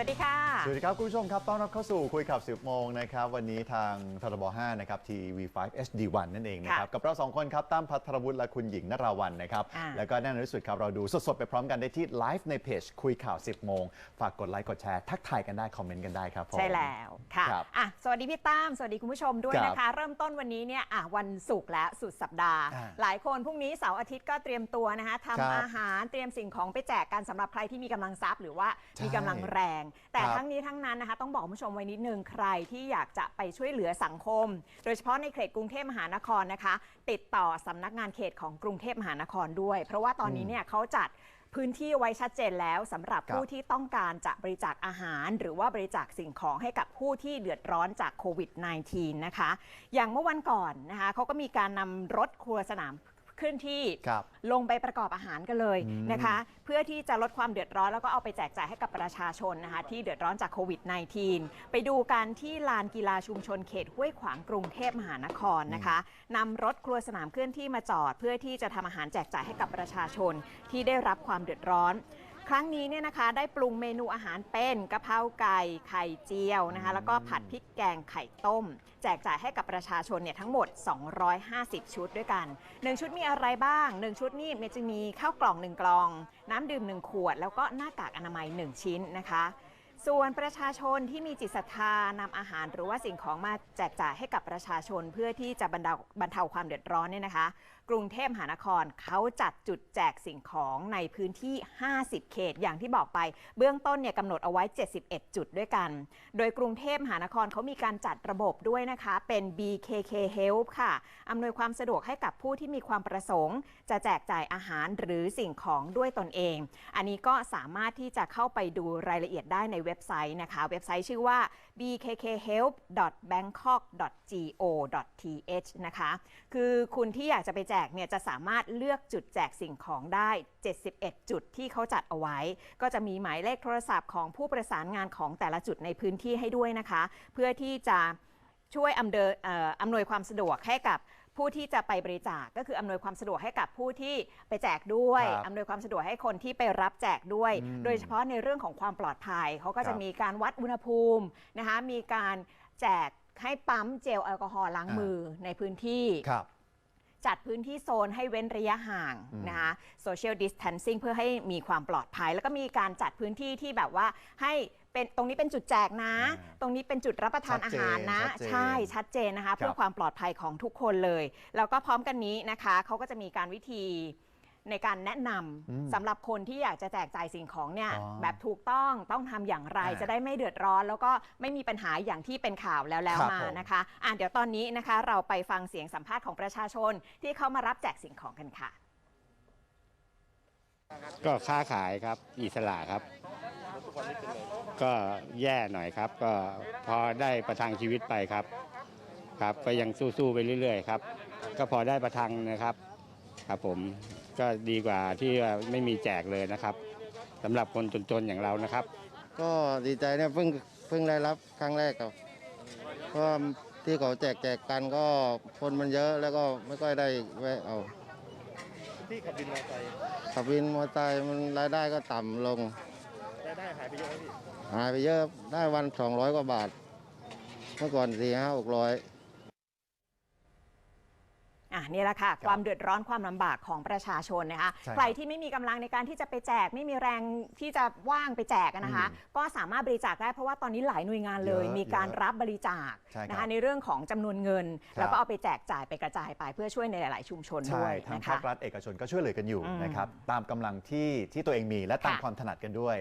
สวัสดีค่ะ สวัสดีครับ คุณผู้ชมครับ ต้อนรับเข้าสู่คุยข่าว10โมงนะครับ วันนี้ทางทรบ5นะครับ TV5 HD1 นั่นเองนะครับ กับเราสองคนครับตั้มพัทรวุฒิและคุณหญิงนราวันนะครับอ่าแล้วก็แน่นอนที่สุดครับ เราดูสดๆ ไปพร้อมกันได้ที่ไลฟ์ในเพจคุยข่าว 10 โมง ฝากกดไลค์กดแชร์ทักทายกันได้ คอมเมนต์กันได้ครับผมใช่แล้วค่ะครับอะ สวัสดีพี่ตั้มสวัสดีคุณผู้ชมด้วยครับนะคะ เริ่มต้นวันนี้เนี่ยอะวันศุกร์แล้วสุดสัปดาห์อ่าหลายคนพรุ่งนี้เสาร์อาทิตย์ก็เตรียมตัวนะคะครับทำอาหารเตรียมสิ่งของไปแจกกันสำหรับใครที่มีกำลังทรัพย์หรือว่าใช่มีกำลังแรงแต่ครับทั้งนี้ทั้งนั้นนะคะต้องบอกคุณผู้ชมไว้นิดนึงใครที่อยากจะไปช่วยเหลือสังคม โดยเฉพาะในเขตกรุงเทพมหานครนะคะ ติดต่อสำนักงานเขตของกรุงเทพมหานครด้วย เพราะว่าตอนนี้เนี่ยเขาจัดพื้นที่ไว้ชัดเจนแล้วสำหรับครับ ผู้ที่ต้องการจะบริจาคอาหาร หรือว่าบริจาคสิ่งของให้กับผู้ที่เดือดร้อนจากโควิด -19 นะคะ อย่างเมื่อวันก่อนนะคะเขาก็มีการนำรถครัวสนาม เคลื่อนที่ครับ ลงไปประกอบอาหารกันเลยอืมนะคะ เพื่อที่จะลดความเดือดร้อนแล้วก็เอาไปแจกจ่ายให้กับประชาชนนะคะ ที่เดือดร้อนจากโควิด -19 ไปดูกันที่ลานกีฬาชุมชนเขตห้วยขวางกรุงเทพมหานครนะคะนำรถครัวสนามเคลื่อนที่มาจอด เพื่อที่จะทำอาหารแจกจ่ายให้กับประชาชนที่ได้รับความเดือดร้อน ครั้งนี้เนี่ยนะคะได้ปรุงเมนูอาหารเป็นกะเพราไก่ไข่เจียวนะคะ แล้วก็ผัดพริกแกงไข่ต้ม แจกจ่ายให้กับประชาชนเนี่ยทั้งหมด 250 ชุดด้วยกัน 1 ชุดมีอะไรบ้าง 1 ชุดนี่มันจะมีข้าวกล่อง 1 กล่อง น้ำดื่ม 1 ขวด แล้วก็หน้ากากอนามัย 1 ชิ้นนะคะ ส่วนประชาชนที่มีจิตศรัทธานำอาหารหรือว่าสิ่งของมาแจกจ่ายให้กับประชาชนเพื่อที่จะบรรเทาบรรเทาความเดือดร้อนเนี่ยนะคะ กรุงเทพมหานครเขาจัดจุดแจกสิ่งของในพื้นที่ 50 เขตอย่างที่บอกไปเบื้องต้นเนี่ยกำหนดเอาไว้ 71 จุดด้วยกัน โดยกรุงเทพมหานครเขามีการจัดระบบด้วยนะคะ เป็น BKK Help ค่ะอำนวยความสะดวกให้กับผู้ที่มีความประสงค์ จะแจกจ่ายอาหารหรือสิ่งของด้วยตนเอง อันนี้ก็สามารถที่จะเข้าไปดูรายละเอียดได้ในเว็บไซต์นะคะ เว็บไซต์ชื่อว่า bkkhelp.bangkok.go.th นะคะ คือคุณที่อยากจะไปแจกเนี่ยจะสามารถเลือกจุดแจกสิ่งของได้ 71 จุดที่เขาจัดเอาไว้ ก็จะมีหมายเลขโทรศัพท์ของผู้ประสานงานของแต่ละจุดในพื้นที่ให้ด้วยนะคะ เพื่อที่จะช่วยอำออำนวยความสะดวกให้กับ ผู้ที่จะไปบริจาคก็คืออำนวยความสะดวกให้กับผู้ที่ไปแจกด้วยครับอำนวยความสะดวกให้คนที่ไปรับแจกด้วย อืมโดยเฉพาะในเรื่องของความปลอดภัยเขาก็ครัจะบมีการวัดอุณหภูมินะคะมีการแจกให้ปั๊มเจลแอลกอฮอล์ล้างอ่ามื มือในพื้นที่ ครับ จัดพื้นที่โซนให้เว้นระยะห่างอืมนะคะ social distancing เพื่อให้มีความปลอดภัย แล้วก็มีการจัดพื้นที่ที่แบบว่าให้ เป็นตรงนี้เป็นจุดแจกนะ อ่าตรงนี้เป็นจุดรับประทานชัอาดเจนหารนะ ชัดเจนใช่ชัดเจนนะคะ เพื่อความปลอดภัยของทุกคนเลย แล้วก็พร้อมกันนี้นะคะเขาก็จะมีการวิธีในการแนะนำอืมสำหรับคนที่อยากจะแจกจ่ายสิ่งของเนี่ยอ๋อแบบถูกต้องต้องทำอย่างไรอ่าจะได้ไม่เดือดร้อน แล้วก็ไม่มีปัญหาอย่างที่เป็นข่าวแล้วแล้วครับมาผม นะคะอะเดี๋ยวตอนนี้นะคะ เราไปฟังเสียงสัมภาษณ์ของประชาชนที่เขามารับแจกสิ่งของกันค่ะ ก็ค้าขายครับ อิสระครับก็ แย่หน่อยครับ ก็พอได้ประทังชีวิตไปครับ ครับก็ยังสู้ๆไปเรื่อยๆครับ ก็พอได้ประทังนะครับ ครับผมก็ดีกว่าที่ว่าไม่มีแจกเลยนะครับสำหรับคนจนๆอย่างเรานะครับ ก็ดีใจเนี่ยเพิ่งเพิ่งได้รับครั้งแรกครับเพราะว่าที่เขาแจกแจกกันก็คนมันเยอะแล้วก็ไม่ค่อยได้แวะเอาพี่ขับวินมอเตอร์ไซค์ขับวินมอเตอร์ไซค์มันรายได้ก็ต่ำลงราย ได้หายไปเยอะไหมพี่หายไปเยอะได้วัน200กว่าบาท เมื่อก่อนสี่ห้าหกร้อย อะนี่แหละค่ะ ความเดือดร้อนความลำบากของประชาชนนะคะใช่ครับใครที่ไม่มีกำลังในการที่จะไปแจก ไม่มีแรงที่จะว่างไปแจกอะนะคะอืมก็สามารถบริจาคได้เพราะว่าตอนนี้หลายหน่วยงานเลย เยอะมีการเยอะรับบริจาคใช่ครับนะคะในเรื่องของจำนวนเงิน ครับ แล้วก็เอาไปแจกจ่ายไปกระจายไปเพื่อช่วยในหลาย ๆ ชุมชนใช่ด้วยทางนะภาคะครัฐเอกชนก็ช่วยเหลือกันอยู่อืมนะครับตามกำลังที่ที่ตัวเองมีและตามค่ะ ความถนัดกันด้วย